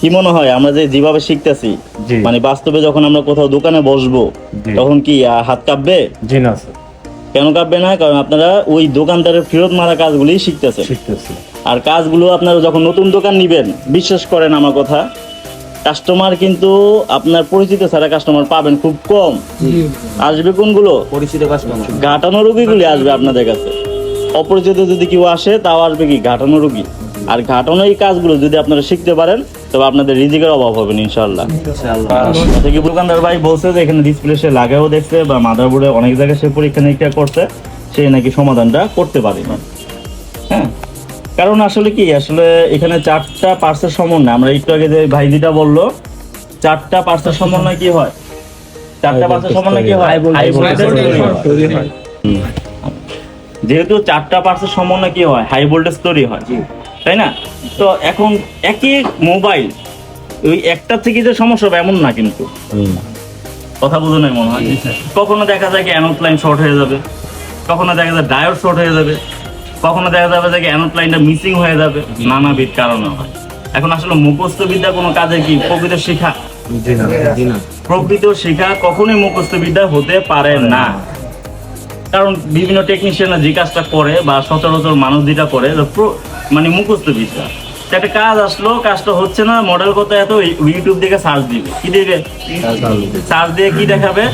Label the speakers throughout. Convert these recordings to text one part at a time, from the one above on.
Speaker 1: কি মনে হয়? আমরা যে যেভাবে শিখতেছি মানে বাস্তবে যখন আমরা কোথাও দোকানে বসবো তখন কি হাত কাঁপবে?
Speaker 2: জি না স্যার।
Speaker 1: কেন কাঁপবে না? কারণ আপনারা ওই দোকানদারের ফেরত মারা কাজগুলি শিখতেছেন। আর কাজগুলো আপনারা যখন নতুন দোকান নিবেন বিশ্বাস করেন আমার কথা কাস্টমার কিন্তু আপনার পরিচিত ছাড়া কাস্টমার পাবেন খুব কম। আসবে কোনগুলো?
Speaker 3: পরিচিত কাস্টমার
Speaker 1: ঘাটানো রোগীগুলি আসবে আপনাদের কাছে। অপরিচিত যদি কেউ আসে তাও আসবে কি? ঘাটানো রুগী। আর ঘাটানো এই কাজগুলো যদি আপনারা শিখতে পারেন তবে আপনাদের রিজিকের অভাব হবে না ইনশাল্লাহ আচ্ছা কি দোকানদার ভাই বলছে যে এখানে ডিসপ্লে সে লাগাও দেখছে বা মাদারবোর্ডে অনেক জায়গায় সে পরীক্ষা নিরীক্ষা করছে সে নাকি সমাধানটা করতে পারে না। হ্যাঁ? কারণ আসলে কি আসলে এখানে চারটা পার্সের সমন্বয় আমরা একটু আগে যে ভাই যেটা বলল চারটা পার্সের সমন্বয় কি হয়? চারটা পার্সের সমন্বয় কি হয়। যেহেতু চারটা পার্সের সমন্বয় কি হয়? হাই ভোল্টেজ তৈরি হয়। তাই না? তো এখন একই মোবাইল ওই একটা থেকে যে সমস্যা হবে এমন না কিন্তু। কথা বুঝো নাই মনে হয়। কখনো দেখা যায় কি অ্যানোট লাইন শর্ট হয়ে যাবে? কখনো দেখা যায় ডায়োড শর্ট হয়ে যাবে? কখনো দেখা যাবে যে অ্যানোট লাইনটা মিসিং হয়ে যাবে? নানাবিধ কারণে হয়। এখন আসলে মুখস্থ বিদ্যা কোনো কাজে কি প্রকৃত শেখা?
Speaker 2: জি না
Speaker 3: জি না।
Speaker 1: প্রকৃত শেখা কখনোই মুখস্থ বিদ্যা হতে পারে না। কারণ বিভিন্ন টেকনিশিয়ানরা যে কাজটা করে বা সচরাচর মানুষ যেটা করে মানে মুখস্থ বিদ্যা একটা কাজ আসলো কাজটা হচ্ছে না মডেল কত এত ইউটিউব থেকে সার্চ দিবে। কি দিবে? সার্চ দিয়ে কি দেখাবে?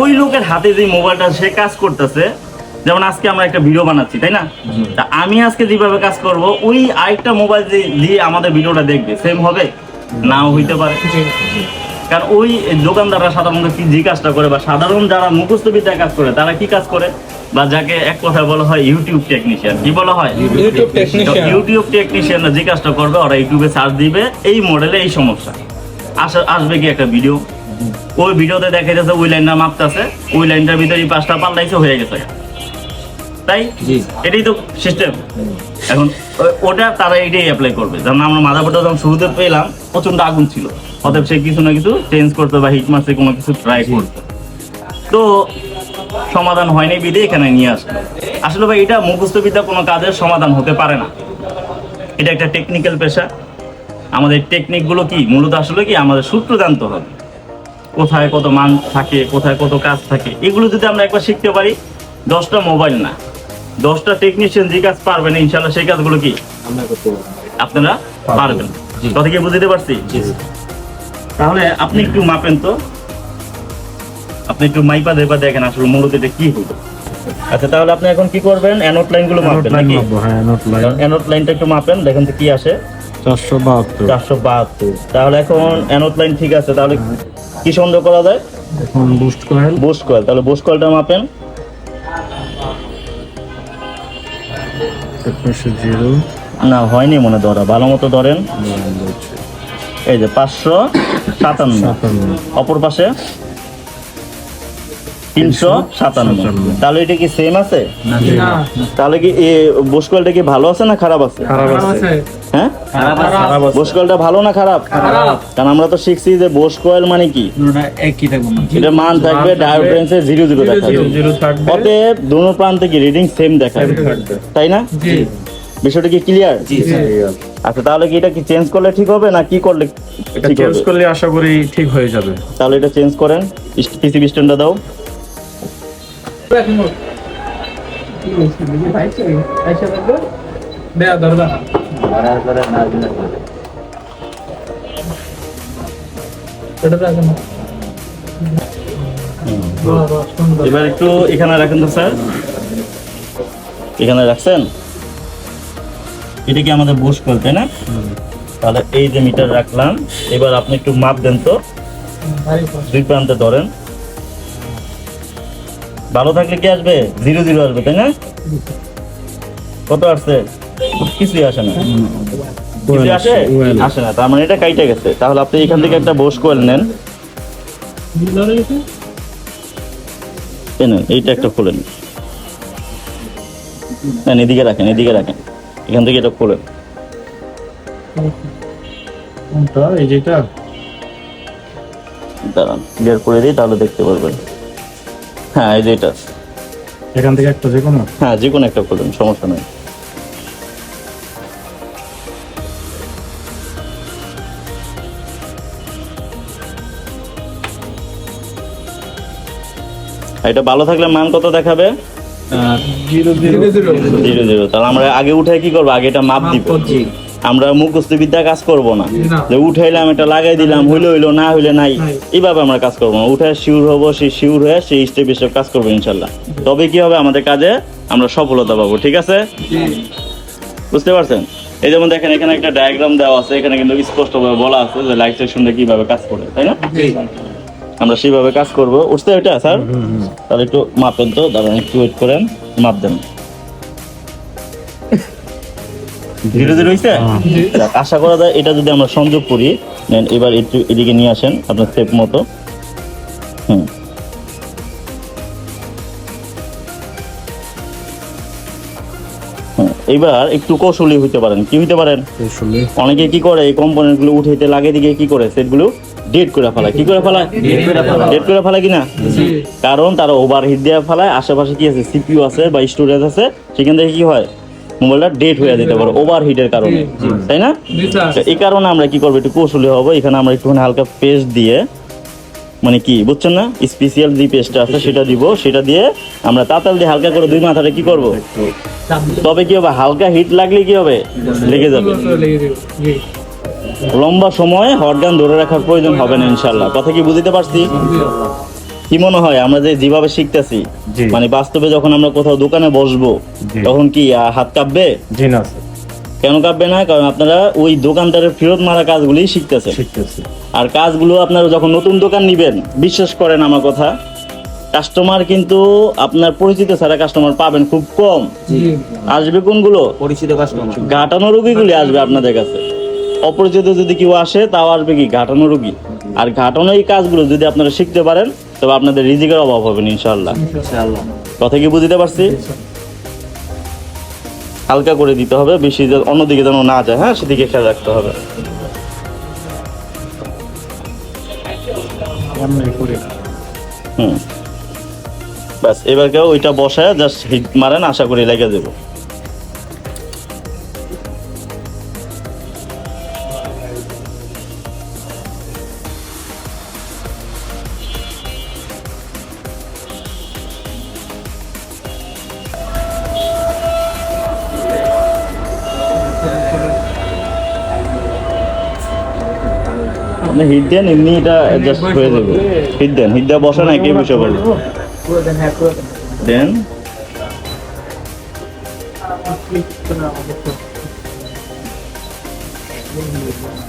Speaker 1: ওই লোকের হাতে যে মোবাইলটা সে কাজ করতেছে যেমন আজকে আমরা একটা ভিডিও বানাচ্ছি তাই না? তা আমি আজকে যেভাবে কাজ করব ওই আরেকটা মোবাইল দিয়ে আমাদের ভিডিওটা দেখবে সেম হবে? নাও হইতে পারে। কারণ ওই দোকানদাররা সাধারণত কি যে কাজটা করে বা সাধারণ যারা মুখস্থ বিদ্যায় কাজ করে তারা কি কাজ করে? বা যাকে এক কথা বলা হয় ইউটিউব টেকনিশিয়ান কি বলা হয়?
Speaker 4: ইউটিউব টেকনিশিয়ান
Speaker 1: ইউটিউব টেকনিশিয়ানরা যে কাজটা করবে ওরা ইউটিউবে সার্চ দিবে এই মডেলে এই সমস্যা। আসা আসবে কি একটা ভিডিও ওই ভিডিওতে দেখা যাচ্ছে ওই লাইনটা মাপতেছে ওই লাইনটার ভিতরে পাঁচটা পাল্টাইছে হয়ে গেছে। তাই? এটাই তো সিস্টেম এখন ওটা তারা এটাই অ্যাপ্লাই করবে। যেমন আমরা মাদারবোর্ডটা যখন শুরুতে পেলাম প্রচণ্ড আগুন ছিল। অতএব সে কিছু না কিছু চেঞ্জ করতে বা হিট মারতে কোনো কিছু ট্রাই করতে। তো সমাধান হয়নি বিধে এখানে নিয়ে আসলো। আসলে ভাই এটা মুখস্থ বিদ্যা কোনো কাজের সমাধান হতে পারে না। এটা একটা টেকনিক্যাল পেশা আমাদের টেকনিকগুলো কি? মূলত আসলে কি আমাদের সূত্র জানতে হবে। কোথায় কত মান থাকে কোথায় কত কাজ থাকে। এগুলো যদি আমরা একবার শিখতে পারি দশটা মোবাইল না। দশটা টেকনিশিয়ান যে কাজ পারবেন ইনশাল্লাহ সেই কাজগুলো কি? আপনারা পারবেন। কথা কি বুঝতে পারছি? তাহলে আপনি একটু মাপেন তো। আপনি একটু মাইপা দেবা দেখেন আসলে মূলত এটা কি হলো আচ্ছা তাহলে আপনি এখন কি করবেন? অ্যানোট লাইনগুলো
Speaker 2: নোট
Speaker 1: মাপবেন নাকি?
Speaker 2: হ্যাঁ লাইন
Speaker 1: অ্যানোট লাইনটা একটু মাপেন দেখেন তো কি আসে।
Speaker 2: চারশো বাহাত্তর।
Speaker 1: চারশো বাহাত্তর। তাহলে এখন অ্যানোট লাইন ঠিক আছে তাহলে কি সন্দেহ করা যায়?
Speaker 2: এখন বুস্ট কয়েল
Speaker 1: বোস কয়েল তাহলে বোস কয়েলটা মাপেন।
Speaker 2: একশো জিরো।
Speaker 1: না হয়নি মনে ধরা। ভালো মতো ধরেন। এই যে পাঁচশো সাতান্ন। অপর পাশে তিনশো সাতান্ন।
Speaker 2: সাতান্ন।
Speaker 1: তাহলে এটা কি সেম আছে? তাহলে কি এ বোস কয়েলটা কি ভালো আছে না খারাপ আছে?
Speaker 2: খারাপ আছে।
Speaker 1: হ্যাঁ বোস কয়েলটা ভালো না খারাপ কারণ আমরা তো শিখছি যে বোস কয়েল মানে কি
Speaker 3: একই থাকব না
Speaker 1: এটা মান থাকবে জিরো জিরো দেখাবে
Speaker 2: জিরো জিরো
Speaker 1: অতএব দোনো প্রান্তে কি রিডিং সেম দেখাবে তাই না বিষয়টা কি ক্লিয়ার আচ্ছা তাহলে কি এটা কি চেঞ্জ করলে ঠিক হবে না কি করলে
Speaker 2: এটা চেঞ্জ করলে আশা করি ঠিক হয়ে যাবে
Speaker 1: তাহলে এটা চেঞ্জ করেন পিসিবি স্ট্যান্ডটা দাও
Speaker 4: দেয়া দরজা
Speaker 1: এবার একটু এখানে রাখেন তো স্যার। এখানে রাখছেন? এটা কি আমাদের বুশ কল তাই না? তাহলে এই যে মিটার রাখলাম এবার আপনি একটু মাপ দেন তো। দুই প্রান্তে ধরেন। ভালো থাকলে কি আসবে? জিরো জিরো আসবে তাই না? কত আসছে? কিছুই আসে না। আসে আসে না। তার মানে এটা কাইটে গেছে। তাহলে আপনি এখান থেকে একটা বোস কোয়েল নেন। নেন এইটা একটা খুলেন নেন। এদিকে রাখেন এদিকে রাখেন। এখান থেকে এটা খুলেন
Speaker 2: এই যেটা?
Speaker 1: দাঁড়ান ক্লিয়ার করে দিই তাহলে দেখতে পারবেন। হ্যাঁ এই যে এটা।
Speaker 2: এখান থেকে একটা যে কোনো
Speaker 1: হ্যাঁ যে কোনো একটা খুলুন সমস্যা নেই। এটা ভালো থাকলে মান কত দেখাবে?
Speaker 4: Zero zero.
Speaker 1: তাহলে আমরা আগে উঠে কি করব? আগে এটা মাপ দিব। আমরা মুখস্থ বিদ্যা কাজ করব না। যে উঠাইলাম, এটা লাগাই দিলাম, হইল হইল, না হইলে নাই। এইভাবে আমরা কাজ করব। না উঠে শিউর হব সেই শিউর হয়ে সেই স্টেপ স্টেপ কাজ করব ইনশাল্লাহ। তবে কি হবে? আমাদের কাজে আমরা সফলতা পাবো, ঠিক আছে? বুঝতে পারছেন? এই যেমন দেখেন, এখানে একটা ডায়াগ্রাম দেওয়া আছে। এখানে কিন্তু স্পষ্টভাবে বলা আছে যে লাইট সেকশনটা কীভাবে কাজ করে, তাই না? আমরা সেইভাবে কাজ করব। উঠতে এটা স্যার? তাহলে একটু মাপেন তো দাঁড়ান একটু ওয়েট করেন মাপ দেন। ধীরে ধীরে হয়েছে আশা করা যায় এটা যদি আমরা সংযোগ করি নেন এবার একটু এদিকে নিয়ে আসেন আপনার মতো। হুম। হুম, এবার একটু কৌশলী হইতে পারেন। কি হইতে পারেন? অনেকে কি করে এই কম্পোনেন্টগুলো উঠাইতে লাগে দিকে কি করে সেটগুলো ডেট করে ফেলায়। কি করে ফেলায়? ডেট করে ফেলায়। কিনা? কারণ তারা ওভার হিট দেওয়া ফেলায় আশেপাশে কি আছে? সিপিউ আছে বা স্টোরেজ আছে সেখান থেকে কি হয়? মোবাইলটা ডেট হয়ে যেতে পারে ওভার হিটের কারণে। তাই না? এই কারণে আমরা কি করব? একটু কৌশলী হব। এখানে আমরা একটুখানি হালকা পেস্ট দিয়ে মানে কি বুঝছেন না? স্পেশাল যে পেস্টটা আছে সেটা দিব। সেটা দিয়ে আমরা তাতাল দিয়ে হালকা করে দুই মাথাটা কি করব? তবে কি হবে? হালকা হিট লাগলে কি হবে? লেগে যাবে। লম্বা সময় হটগান ধরে রাখার প্রয়োজন হবে না ইনশাল্লাহ কথা কি বুঝতে পারছি? কি মনে হয় আমরা যে যেভাবে শিখতেছি মানে বাস্তবে যখন আমরা কোথাও দোকানে বসবো তখন কি হাত কাঁপবে?
Speaker 2: জি না
Speaker 1: কেন কাঁপবে না? কারণ আপনারা ওই দোকানদারের ফেরত মারা কাজগুলি শিখতেছে। আর কাজগুলো আপনারা যখন নতুন দোকান নিবেন বিশ্বাস করেন আমার কথা কাস্টমার কিন্তু আপনার পরিচিত ছাড়া কাস্টমার পাবেন খুব কম। আসবে কোনগুলো?
Speaker 3: পরিচিত কাস্টমার।
Speaker 1: ঘাটানো রোগীগুলি আসবে আপনাদের কাছে। অপরিচিত যদি কেউ আসে তাও আসবে কি? ঘাটানো রোগী। আর ঘাটানো এই কাজগুলো যদি আপনারা শিখতে পারেন তবে আপনাদের রিজিকের অভাব হবে না ইনশাল্লাহ কথা কি বুঝতে পারছি? হালকা করে দিতে হবে বেশি অন্যদিকে যেন না যায় হ্যাঁ সেদিকে খেয়াল রাখতে হবে। হুম। ব্যাস এবার কেউ ওইটা বসায় জাস্ট হিট মারেন আশা করি লেগে দেবো আপনি হিট দেন, এমনি এটা অ্যাডজাস্ট হয়ে যাবে। হিট দেন হিট দেওয়া বসে না কে বসে বলে।
Speaker 4: দেন Thank পুরো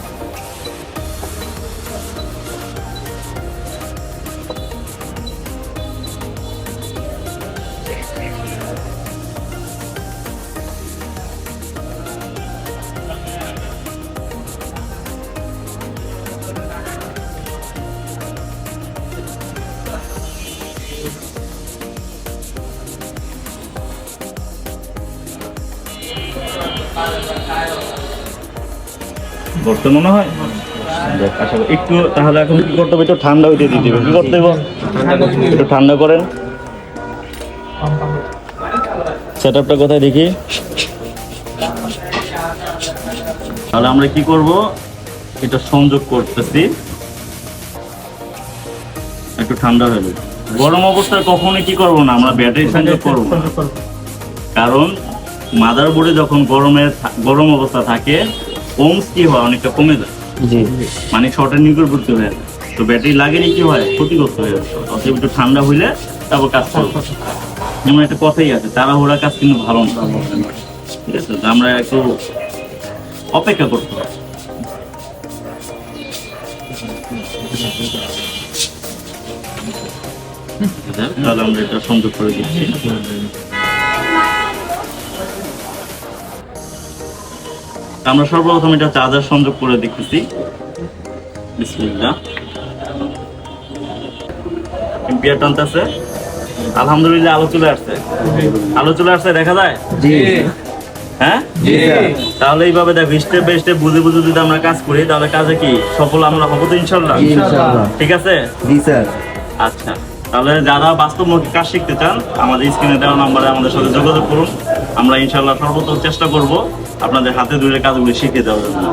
Speaker 1: করতে মনে হয়? যাক, আশা করি একটু তাহলে এখন কি করতে হবে? একটু ঠান্ডা হইতে কি করতে হবে একটু ঠান্ডা করেন। সেট আপটা কোথায় দেখি? তাহলে আমরা কি করব? এটা সংযোগ করতেছি। একটু ঠান্ডা হয়ে যাবে। গরম অবস্থায় কখনোই কি করব না? আমরা ব্যাটারি সংযোগ করব। কারণ মাদার বোর্ডে যখন গরমে থা- গরম অবস্থা থাকে ওমস কি হয়? অনেকটা কমে যায়। মানে শর্টের নিকটবর্তী হয়ে যায়। তো ব্যাটারি লাগেনি কি হয়? ক্ষতিগ্রস্ত হয়ে যাচ্ছে অতএব একটু ঠান্ডা হইলে তারপর কাজ করব যেমন একটা কথাই আছে তাড়াহুড়া কাজ কিন্তু ভালো না। ঠিক আছে? তো আমরা একটু অপেক্ষা করতে হবে। তাহলে আমরা এটা সংযোগ করে দিচ্ছি। আমরা সর্বপ্রথম এটা চার্জার সংযোগ করে দেখতেছি। বিসমিল্লাহ। এম্পিয়ার টানতেছে। আলহামদুলিল্লাহ আলো চলে আসছে। আলো চলে আসছে দেখা যায়?
Speaker 3: জি।
Speaker 1: হ্যাঁ? তাহলে এইভাবে দেখো স্টেপ বাই স্টেপ বুঝে বুঝে যদি আমরা কাজ করি তাহলে কাজে কি? সফল আমরা হব তো ইনশাল্লাহ ঠিক আছে?
Speaker 3: জি স্যার।
Speaker 1: আচ্ছা। তাহলে যারা বাস্তবমুখী কাজ শিখতে চান আমাদের স্ক্রিনে দেওয়া নাম্বারে আমাদের সাথে যোগাযোগ করুন। আমরা ইনশাল্লাহ সর্বোচ্চ চেষ্টা করব। আপনাদের হাতে ধরে কাজগুলি শিখে দেওয়ার জন্য।